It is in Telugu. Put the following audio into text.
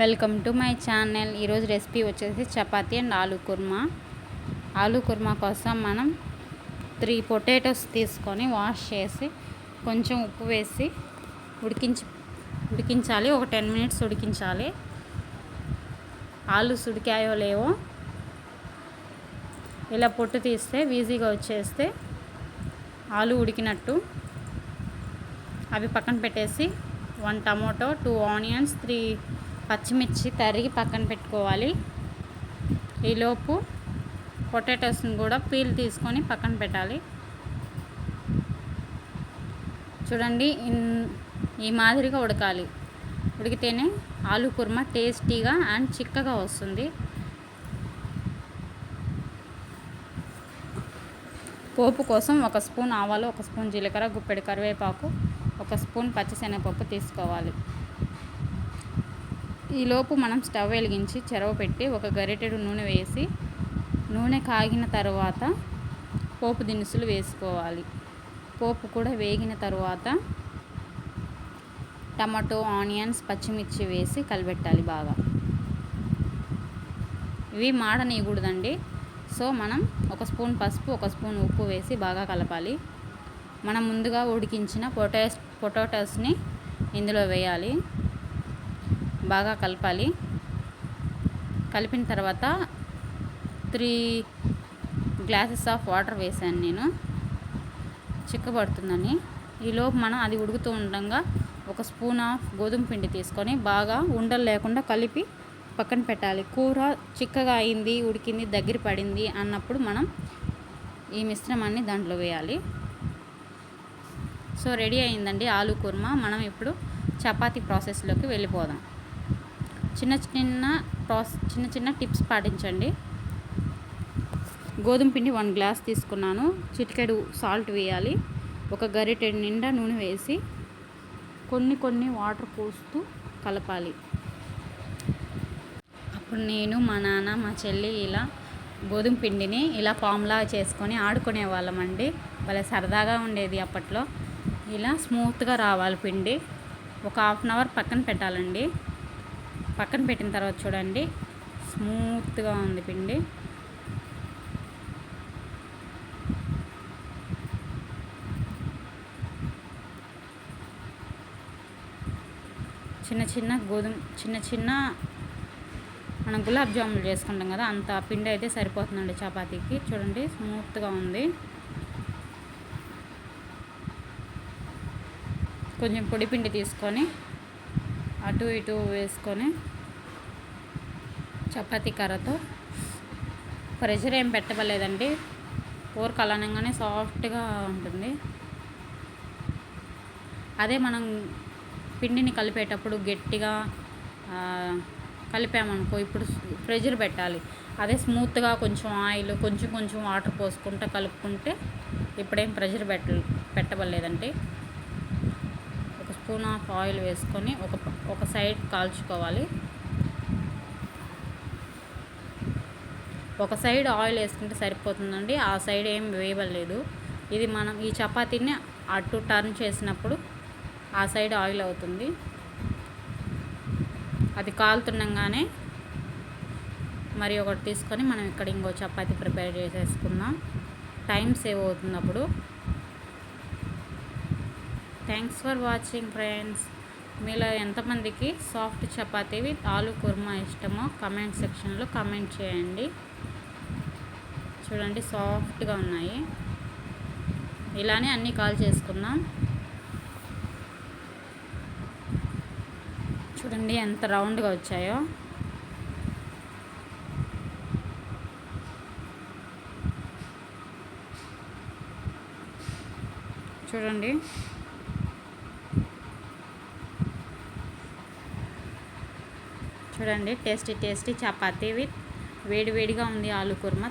Welcome to my channel. ఈరోజు రెసిపీ వచ్చేసి చపాతీ అండ్ ఆలూ కుర్మా. ఆలూ కుర్మా కోసం మనం త్రీ పొటాటోస్ తీసుకొని వాష్ చేసి కొంచెం ఉప్పు వేసి ఉడికించి ఉడికించాలి. ఒక టెన్ మినిట్స్ ఉడికించాలి. ఆలు ఉడికాయో లేవో ఇలా పొట్టు తీస్తే ఈజీగా వచ్చేస్తే ఆలు ఉడికినట్టు. అవి పక్కన పెట్టేసి one tomato two onions three పచ్చిమిర్చి తరిగి పక్కన పెట్టుకోవాలి. ఈలోపు పొటాటోస్ని కూడా పీల్ తీసుకొని పక్కన పెట్టాలి. చూడండి ఈ మాదిరిగా ఉడకాలి. ఉడికితేనే ఆలు కుర్మా టేస్టీగా అండ్ చిక్కగా వస్తుంది. పోపు కోసం ఒక స్పూన్ ఆవాలు ఒక స్పూన్ జీలకర్ర గుప్పెడు కరివేపాకు ఒక స్పూన్ పచ్చిశనగపప్పు తీసుకోవాలి. ఈలోపు మనం స్టవ్ వెలిగించి చెరవ పెట్టి ఒక గరిటెడు నూనె వేసి నూనె కాగిన తర్వాత పోపు దినుసులు వేసుకోవాలి. పోపు కూడా వేగిన తర్వాత టమాటో ఆనియన్స్ పచ్చిమిర్చి వేసి కలిపెట్టాలి బాగా. ఇవి మాడనీయకూడదండి. సో మనం ఒక స్పూన్ పసుపు ఒక స్పూన్ ఉప్పు వేసి బాగా కలపాలి. మనం ముందుగా ఉడికించిన పొటాస్ పొటాటోస్ని ఇందులో వేయాలి. బాగా కలపాలి. కలిపిన తర్వాత త్రీ గ్లాసెస్ ఆఫ్ వాటర్ వేసాను నేను. చిక్కబడుతుందని. ఈలోపు మనం అది ఉడుకుతూ ఉండగా ఒక స్పూన్ ఆఫ్ గోధుమ పిండి తీసుకొని బాగా ఉండలు లేకుండా కలిపి పక్కన పెట్టాలి. కూర చిక్కగా అయింది ఉడికింది దగ్గర పడింది అన్నప్పుడు మనం ఈ మిశ్రమాన్ని దాంట్లో వేయాలి. సో రెడీ అయిందండి ఆలు కుర్మా. మనం ఇప్పుడు చపాతీ ప్రాసెస్లోకి వెళ్ళిపోదాం. చిన్న చిన్న ప్రాస్ చిన్న చిన్న టిప్స్ పాటించండి. గోధుమ పిండి వన్ గ్లాస్ తీసుకున్నాను. చిటికెడు సాల్ట్ వేయాలి. ఒక గరిటె నిండా నూనె వేసి కొన్ని కొన్ని వాటర్ పోస్తూ కలపాలి. అప్పుడు నేను మా నాన్న మా చెల్లి ఇలా గోధుమ పిండిని ఇలా పామ్లా చేసుకొని ఆడుకునే వాళ్ళమండి భలే సరదాగా ఉండేది అప్పట్లో. ఇలా స్మూత్గా రావాలి పిండి. ఒక హాఫ్ అన్ అవర్ పక్కన పెట్టాలండి. పక్కన పెట్టిన తర్వాత చూడండి. స్మూత్గా ఉంది పిండి. చిన్న చిన్న గోధుమ చిన్న చిన్న మనం గులాబ్ జాములు చేసుకుంటాం కదా అంత పిండి అయితే సరిపోతుందండి చపాతీకి. చూడండి స్మూత్గా ఉంది. కొంచెం పొడి పిండి తీసుకొని అటు ఇటు వేసుకొని చపాతీ కర్రతో. ప్రెషర్ ఏం పెట్టవలేదండి కూర కలనంగానే సాఫ్ట్గా ఉంటుంది. అదే మనం పిండిని కలిపేటప్పుడు గట్టిగా కలిపామనుకో ఇప్పుడు ప్రెషర్ పెట్టాలి. అదే స్మూత్గా కొంచెం ఆయిల్ కొంచెం కొంచెం వాటర్ పోసుకుంటూ కలుపుకుంటే ఇప్పుడేం ప్రెషర్ పెట్ట పెట్టవలేదండి స్పూన్ ఆఫ్ ఆయిల్ వేసుకొని ఒక ఒక సైడ్ కాల్చుకోవాలి. ఒక సైడ్ ఆయిల్ వేసుకుంటే సరిపోతుందండి. ఆ సైడ్ ఏం వేయలేదు ఇది మనం ఈ చపాతీని అటు టర్న్ చేసినప్పుడు ఆ సైడ్ ఆయిల్ అవుతుంది. అది కాలుతుండగానే మరి ఒకటి తీసుకొని మనం ఇక్కడ ఇంకో చపాతీ ప్రిపేర్ చేసేసుకుందాం. టైం సేవ్ అవుతుంది అప్పుడు థ్యాంక్స్ ఫర్ వాచింగ్ ఫ్రెండ్స్ మీలో ఎంతమందికి సాఫ్ట్ చపాతీ విత్ ఆలు కుర్మా ఇష్టమో కమెంట్ సెక్షన్లో కమెంట్ చేయండి. చూడండి సాఫ్ట్గా ఉన్నాయి. ఇలానే అన్నీ కాల్ చేసుకుందాం. చూడండి ఎంత రౌండ్గా వచ్చాయో. చూడండి. చూడండి టేస్టీ టేస్టీ చపాతీ విత్ వేడివేడిగా ఉంది ఆలు కుర్మా.